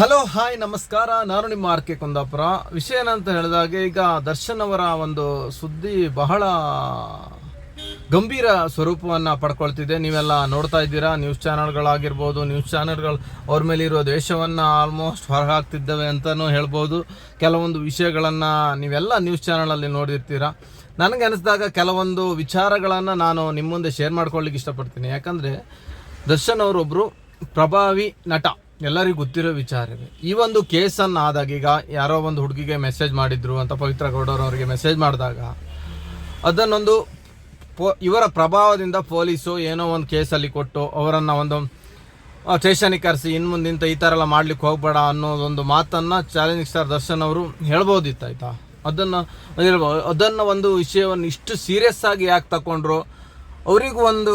Hello, hi, ನಮಸ್ಕಾರ. ನಾನು ನಿಮ್ಮ ಆರ್ ಕೆ ಕುಂದಾಪುರ. ವಿಷಯ ಏನಂತ ಹೇಳಿದಾಗ ಈಗ ದರ್ಶನ್ ಅವರ ಒಂದು ಸುದ್ದಿ ಬಹಳ ಗಂಭೀರ ಸ್ವರೂಪವನ್ನು ಪಡ್ಕೊಳ್ತಿದೆ. ನೀವೆಲ್ಲ ನೋಡ್ತಾ ಇದ್ದೀರಾ? ನ್ಯೂಸ್ ಚಾನಲ್ಗಳಾಗಿರ್ಬೋದು, ನ್ಯೂಸ್ ಚಾನಲ್ಗಳು ಅವ್ರ ಮೇಲೆ ಇರೋ ದ್ವೇಷವನ್ನು ಆಲ್ಮೋಸ್ಟ್ ಹೊರಹಾಕ್ತಿದ್ದಾವೆ ಅಂತಲೂ ಹೇಳ್ಬೋದು. ಕೆಲವೊಂದು ವಿಷಯಗಳನ್ನು ನೀವೆಲ್ಲ ನ್ಯೂಸ್ ಚಾನಲಲ್ಲಿ ನೋಡಿರ್ತೀರಾ? ನನಗೆ ಅನಿಸಿದಾಗ ಕೆಲವೊಂದು ವಿಚಾರಗಳನ್ನು ನಾನು ನಿಮ್ಮ ಮುಂದೆ ಶೇರ್ ಮಾಡ್ಕೊಳ್ಳಿಕ್ಕೆ ಇಷ್ಟಪಡ್ತೀನಿ. ಯಾಕಂದರೆ ದರ್ಶನ್ ಅವರೊಬ್ಬರು ಪ್ರಭಾವಿ ನಟ. ಎಲ್ಲರಿಗೂ ಗೊತ್ತಿರೋ ವಿಚಾರವೇ ಈ ಒಂದು ಕೇಸನ್ನು ಆದಾಗ ಈಗ ಯಾರೋ ಒಂದು ಹುಡುಗಿಗೆ ಮೆಸೇಜ್ ಮಾಡಿದ್ರು ಅಂತ ಪವಿತ್ರ ಗೌಡರು ಅವರಿಗೆ ಮೆಸೇಜ್ ಮಾಡಿದಾಗ, ಅದನ್ನೊಂದು ಪೋ, ಇವರ ಪ್ರಭಾವದಿಂದ ಪೊಲೀಸು ಏನೋ ಒಂದು ಕೇಸಲ್ಲಿ ಕೊಟ್ಟು ಅವರನ್ನು ಒಂದು ಸ್ಟೇಷನಿಗೆ ಕರೆಸಿ ಇನ್ನು ಮುಂದಿಂತ ಈ ಥರ ಎಲ್ಲ ಮಾಡ್ಲಿಕ್ಕೆ ಹೋಗ್ಬೇಡ ಅನ್ನೋದೊಂದು ಮಾತನ್ನು ಚಾಲೆಂಜಿಂಗ್ ಸ್ಟಾರ್ ದರ್ಶನ್ ಅವರು ಹೇಳ್ಬೋದಿತ್ತು ಆಯಿತಾ ಅದನ್ನು ಅದನ್ನು ಒಂದು ವಿಷಯವನ್ನು ಇಷ್ಟು ಸೀರಿಯಸ್ ಆಗಿ ಯಾಕೆ ತಗೊಂಡ್ರು ಅವರಿಗೂ ಒಂದು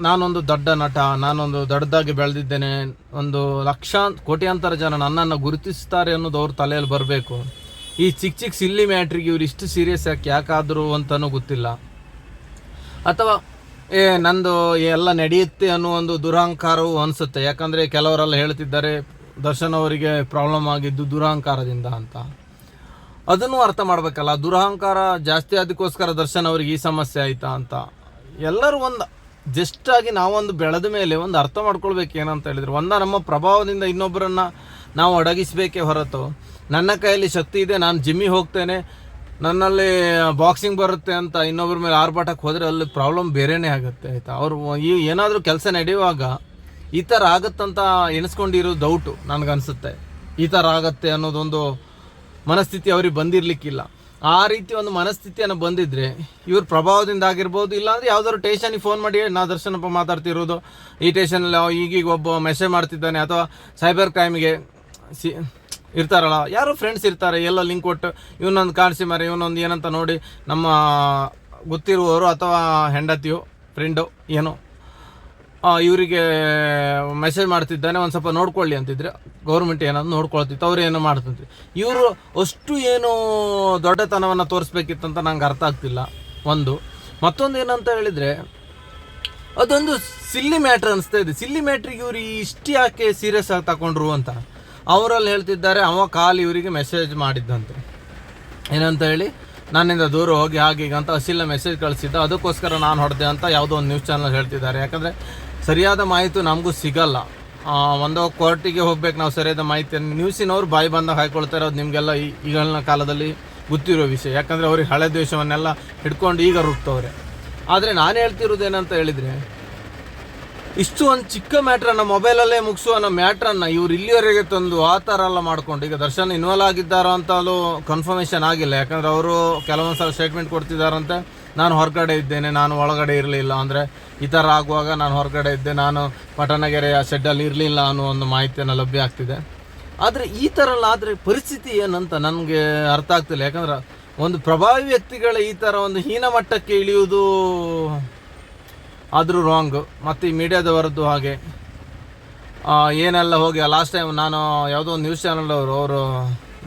ನಾನೊಂದು ದೊಡ್ಡ ನಟ, ನಾನೊಂದು ದೊಡ್ಡದಾಗಿ ಬೆಳೆದಿದ್ದೇನೆ, ಒಂದು ಲಕ್ಷಾಂತ ಕೋಟ್ಯಾಂತರ ಜನ ನನ್ನನ್ನು ಗುರುತಿಸ್ತಾರೆ ಅನ್ನೋದು ಅವ್ರ ತಲೆಯಲ್ಲಿ ಬರಬೇಕು. ಈ ಚಿಕ್ಕ ಚಿಕ್ಕ ಸಿಲ್ಲಿ ಮ್ಯಾಟ್ರಿಗೆ ಇವ್ರು ಇಷ್ಟು ಸೀರಿಯಸ್ ಯಾಕೆ, ಯಾಕಾದರೂ ಅಂತಲೂ ಗೊತ್ತಿಲ್ಲ. ಅಥವಾ, ಏ, ನಂದು ಎಲ್ಲ ನಡೆಯುತ್ತೆ ಅನ್ನೋ ಒಂದು ದುರಹಂಕಾರವು ಅನಿಸುತ್ತೆ. ಯಾಕಂದರೆ ಕೆಲವರೆಲ್ಲ ಹೇಳ್ತಿದ್ದಾರೆ, ದರ್ಶನ್ ಅವರಿಗೆ ಪ್ರಾಬ್ಲಮ್ ಆಗಿದ್ದು ದುರಹಂಕಾರದಿಂದ ಅಂತ. ಅದನ್ನು ಅರ್ಥ ಮಾಡಬೇಕಲ್ಲ, ದುರಹಂಕಾರ ಜಾಸ್ತಿ ಅದಕ್ಕೋಸ್ಕರ ದರ್ಶನ್ ಅವರಿಗೆ ಈ ಸಮಸ್ಯೆ ಆಯಿತಾ ಅಂತ. ಎಲ್ಲರೂ ಒಂದು ಜಸ್ಟ್ ಆಗಿ ನಾವೊಂದು ಬೆಳೆದ ಮೇಲೆ ಒಂದು ಅರ್ಥ ಮಾಡ್ಕೊಳ್ಬೇಕು ಏನಂತ ಹೇಳಿದ್ರೆ. ಒಂದ ನಮ್ಮ ಪ್ರಭಾವದಿಂದ ಇನ್ನೊಬ್ಬರನ್ನ ನಾವು ಅಡಗಿಸಬೇಕೇ ಹೊರತು ನನ್ನ ಕೈಯಲ್ಲಿ ಶಕ್ತಿ ಇದೆ, ನಾನು ಜಿಮ್ಮಿಗೆ ಹೋಗ್ತೇನೆ, ನನ್ನಲ್ಲಿ ಬಾಕ್ಸಿಂಗ್ ಬರುತ್ತೆ ಅಂತ ಇನ್ನೊಬ್ಬರ ಮೇಲೆ ಆರ್ಭಾಟಕ್ಕೆ ಹೋದರೆ ಅಲ್ಲಿ ಪ್ರಾಬ್ಲಮ್ ಬೇರೆನೇ ಆಗುತ್ತೆ, ಆಯಿತಾ? ಅವರು ಈ ಏನಾದರೂ ಕೆಲಸ ನಡೆಯುವಾಗ ಈ ಥರ ಆಗುತ್ತಂತ ಎಣಿಸ್ಕೊಂಡಿರೋ ಡೌಟು ನನಗನ್ಸುತ್ತೆ. ಈ ಥರ ಆಗತ್ತೆ ಅನ್ನೋದೊಂದು ಮನಸ್ಥಿತಿ ಅವ್ರಿಗೆ ಬಂದಿರಲಿಕ್ಕಿಲ್ಲ. ಆ ರೀತಿ ಒಂದು ಮನಸ್ಥಿತಿಯನ್ನು ಬಂದಿದ್ರೆ ಇವ್ರ ಪ್ರಭಾವದಿಂದ ಆಗಿರ್ಬೋದು, ಇಲ್ಲಾಂದ್ರೆ ಯಾವ್ದಾದ್ರು ಟೇಷನಿಗೆ ಫೋನ್ ಮಾಡಿ, ನಾ ದರ್ಶನಪ್ಪ ಮಾತಾಡ್ತಿರೋದು, ಈ ಟೇಷನಲ್ಲಿ ಈಗೀಗ ಒಬ್ಬ ಮೆಸೇಜ್ ಮಾಡ್ತಿದ್ದಾನೆ, ಅಥವಾ ಸೈಬರ್ ಕ್ರೈಮ್ಗೆ ಸಿ, ಇರ್ತಾರಲ್ಲ, ಯಾರು ಫ್ರೆಂಡ್ಸ್ ಇರ್ತಾರೆ, ಎಲ್ಲ ಲಿಂಕ್ ಕೊಟ್ಟು ಇವನೊಂದು ಕಾಣಿಸಿ ಮರೆ, ಇವನೊಂದು ಏನಂತ ನೋಡಿ ನಮ್ಮ ಗೊತ್ತಿರುವವರು ಅಥವಾ ಹೆಂಡತಿಯು ಫ್ರೆಂಡು ಏನೋ ಇವರಿಗೆ ಮೆಸೇಜ್ ಮಾಡ್ತಿದ್ದಾನೆ, ಒಂದು ಸ್ವಲ್ಪ ನೋಡ್ಕೊಳ್ಳಿ ಅಂತಿದ್ರೆ. ಗೌರ್ಮೆಂಟ್ ಏನಾದ್ರು ನೋಡ್ಕೊಳ್ತಿತ್ತು, ಅವ್ರು ಏನೋ ಮಾಡ್ತಿದ್ರು. ಇವರು ಅಷ್ಟು ಏನು ದೊಡ್ಡತನವನ್ನು ತೋರಿಸ್ಬೇಕಿತ್ತಂತ ನಂಗೆ ಅರ್ಥ ಆಗ್ತಿಲ್ಲ. ಒಂದು. ಮತ್ತೊಂದು ಏನಂತ ಹೇಳಿದರೆ, ಅದೊಂದು ಸಿಲ್ಲಿ ಮ್ಯಾಟ್ರ್ ಅನಿಸ್ತಾ ಇದೆ. ಸಿಲ್ಲಿ ಮ್ಯಾಟ್ರಿಗೆ ಇವರು ಇಷ್ಟು ಯಾಕೆ ಸೀರಿಯಸ್ ಆಗಿ ತಗೊಂಡ್ರು ಅಂತ. ಅವರಲ್ಲಿ ಹೇಳ್ತಿದ್ದಾರೆ, ಅವ ಕಾಲ್ ಇವರಿಗೆ ಮೆಸೇಜ್ ಮಾಡಿದ್ದಂತೆ. ಏನಂತ ಹೇಳಿ, ನನ್ನಿಂದ ದೂರ ಹೋಗಿ ಹಾಗೆ ಹೀಗೆ ಅಂತ ಅಸಿಲ್ಲ ಮೆಸೇಜ್ ಕಳಿಸಿದ್ದ. ಅದಕ್ಕೋಸ್ಕರ ನಾನು ಹೊಡೆದೆ ಅಂತ ಯಾವುದೋ ಒಂದು ನ್ಯೂಸ್ ಚಾನಲ್ ಹೇಳ್ತಿದ್ದಾರೆ. ಯಾಕಂದರೆ ಸರಿಯಾದ ಮಾಹಿತಿ ನಮಗೂ ಸಿಗಲ್ಲ. ಒಂದು ಕೋರ್ಟಿಗೆ ಹೋಗ್ಬೇಕು ನಾವು ಸರಿಯಾದ ಮಾಹಿತಿಯನ್ನು. ನ್ಯೂಸಿನವ್ರು ಬಾಯಿ ಬಂದಾಗ ಹಾಕೊಳ್ತಾರೆ ಅದು ನಿಮಗೆಲ್ಲ ಈಗಿನ ಕಾಲದಲ್ಲಿ ಗೊತ್ತಿರೋ ವಿಷಯ. ಯಾಕಂದರೆ ಅವ್ರಿಗೆ ಹಳೆ ದ್ವೇಷವನ್ನೆಲ್ಲ ಹಿಡ್ಕೊಂಡು ಈಗ ರುಬ್ತವ್ರೆ. ಆದರೆ ನಾನು ಹೇಳ್ತಿರೋದು ಏನಂತ ಹೇಳಿದರೆ, ಇಷ್ಟು ಒಂದು ಚಿಕ್ಕ ಮ್ಯಾಟ್ರನ್ನು ಮೊಬೈಲಲ್ಲೇ ಮುಗಿಸುವ ಅನ್ನೋ ಮ್ಯಾಟ್ರನ್ನು ಇವ್ರು ಇಲ್ಲಿವರೆಗೆ ತಂದು ಆ ಥರ ಎಲ್ಲ ಮಾಡ್ಕೊಂಡು, ಈಗ ದರ್ಶನ್ ಇನ್ವಾಲ್ವ್ ಆಗಿದ್ದಾರೋ ಅಂತಲೂ ಕನ್ಫರ್ಮೇಷನ್ ಆಗಿಲ್ಲ. ಯಾಕಂದರೆ ಅವರು ಕೆಲವೊಂದು ಸಲ ಸ್ಟೇಟ್ಮೆಂಟ್ ಕೊಡ್ತಿದ್ದಾರಂತೆ. ನಾನು ಹೊರಗಡೆ ಇದ್ದೇನೆ, ನಾನು ಒಳಗಡೆ ಇರಲಿಲ್ಲ ಅಂದರೆ ಈ ಥರ ಆಗುವಾಗ ನಾನು ಹೊರಗಡೆ ಇದ್ದೆ, ನಾನು ಪಟ್ಟಣಗೆರೆಯ ಶೆಡ್ಡಲ್ಲಿ ಇರಲಿಲ್ಲ ಅನ್ನೋ ಒಂದು ಮಾಹಿತಿಯನ್ನು ಲಭ್ಯ ಆಗ್ತಿದೆ. ಆದರೆ ಈ ಥರ ಎಲ್ಲ ಆದರೆ ಪರಿಸ್ಥಿತಿ ಏನಂತ ನನಗೆ ಅರ್ಥ ಆಗ್ತಿಲ್ಲ. ಯಾಕಂದ್ರೆ ಒಂದು ಪ್ರಭಾವಿ ವ್ಯಕ್ತಿಗಳ ಈ ಥರ ಒಂದು ಹೀನ ಮಟ್ಟಕ್ಕೆ ಇಳಿಯುವುದು ಆದರೂ ರಾಂಗ್ ಮತ್ತು ಈ ಮೀಡಿಯಾದವರದ್ದು ಹಾಗೆ. ಏನೆಲ್ಲ ಹೋಗಿ ಲಾಸ್ಟ್ ಟೈಮ್ ನಾನು ಯಾವುದೋ ಒಂದು ನ್ಯೂಸ್ ಚಾನಲ್ ಅವರು ಅವರು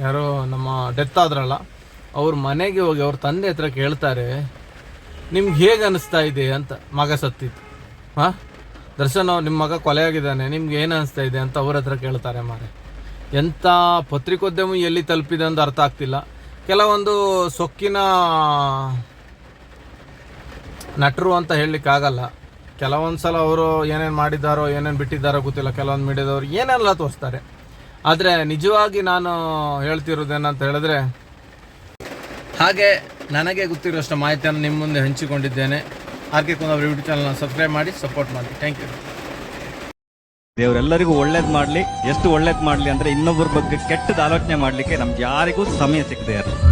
ಯಾರೋ ನಮ್ಮ ಡೆತ್ ಆದ್ರಲ್ಲ, ಅವ್ರ ಮನೆಗೆ ಹೋಗಿ, ಅವ್ರ ತಂದೆ ಹತ್ರ ಕೇಳ್ತಾರೆ ನಿಮ್ಗೆ ಹೇಗೆ ಅನಿಸ್ತಾ ಇದೆ ಅಂತ ಮಗ ಸತ್ತಿತ್ತು ಹಾಂ? ದರ್ಶನ್ ನಿಮ್ಮ ಮಗ ಕೊಲೆಯಾಗಿದ್ದಾನೆ, ನಿಮ್ಗೆ ಏನು ಅನಿಸ್ತಾ ಇದೆ ಅಂತ ಅವ್ರ ಹತ್ರ ಕೇಳ್ತಾರೆ ಮಾರೆ. ಎಂಥ ಪತ್ರಿಕೋದ್ಯಮ ಎಲ್ಲಿ ತಲುಪಿದೆ ಅಂತ ಅರ್ಥ ಆಗ್ತಿಲ್ಲ. ಕೆಲವೊಂದು ಸೊಕ್ಕಿನ ನಟರು ಅಂತ ಹೇಳಲಿಕ್ಕಾಗಲ್ಲ ಕೆಲವೊಂದು ಸಲ ಅವರು ಏನೇನು ಮಾಡಿದ್ದಾರೋ, ಏನೇನು ಬಿಟ್ಟಿದ್ದಾರೋ ಗೊತ್ತಿಲ್ಲ. ಕೆಲವೊಂದು ಮೀಡಿಯಾದವರು ಏನೆಲ್ಲ ತೋರಿಸ್ತಾರೆ. ಆದರೆ ನಿಜವಾಗಿ ನಾನು ಹೇಳ್ತಿರೋದೇನಂತ ಹೇಳಿದ್ರೆ, ಹಾಗೆ ನನಗೆ ಗೊತ್ತಿರೋಷ್ಟು ಮಾಹಿತಿಯನ್ನು ನಿಮ್ಮ ಮುಂದೆ ಹಂಚಿಕೊಂಡಿದ್ದೇನೆ. ಆರ್ ಕೆ ಕುಂದಾಪುರ ಯೂಟ್ಯೂಬ್ ಚಾನಲ್ನ ಸಬ್ಸ್ಕ್ರೈಬ್ ಮಾಡಿ ಸಪೋರ್ಟ್ ಮಾಡಿ. ಥ್ಯಾಂಕ್ ಯು ದೇವರೆಲ್ಲರಿಗೂ ಒಳ್ಳೇದು ಮಾಡಲಿ. ಎಷ್ಟು ಒಳ್ಳೇದು ಮಾಡ್ಲಿ ಅಂದ್ರೆ ಇನ್ನೊಬ್ಬರ ಬಗ್ಗೆ ಕೆಟ್ಟದ ಆಲೋಚನೆ ಮಾಡಲಿಕ್ಕೆ ನಮ್ಗೆ ಯಾರಿಗೂ ಸಮಯ ಸಿಗದೆ ಇರಲ್ಲ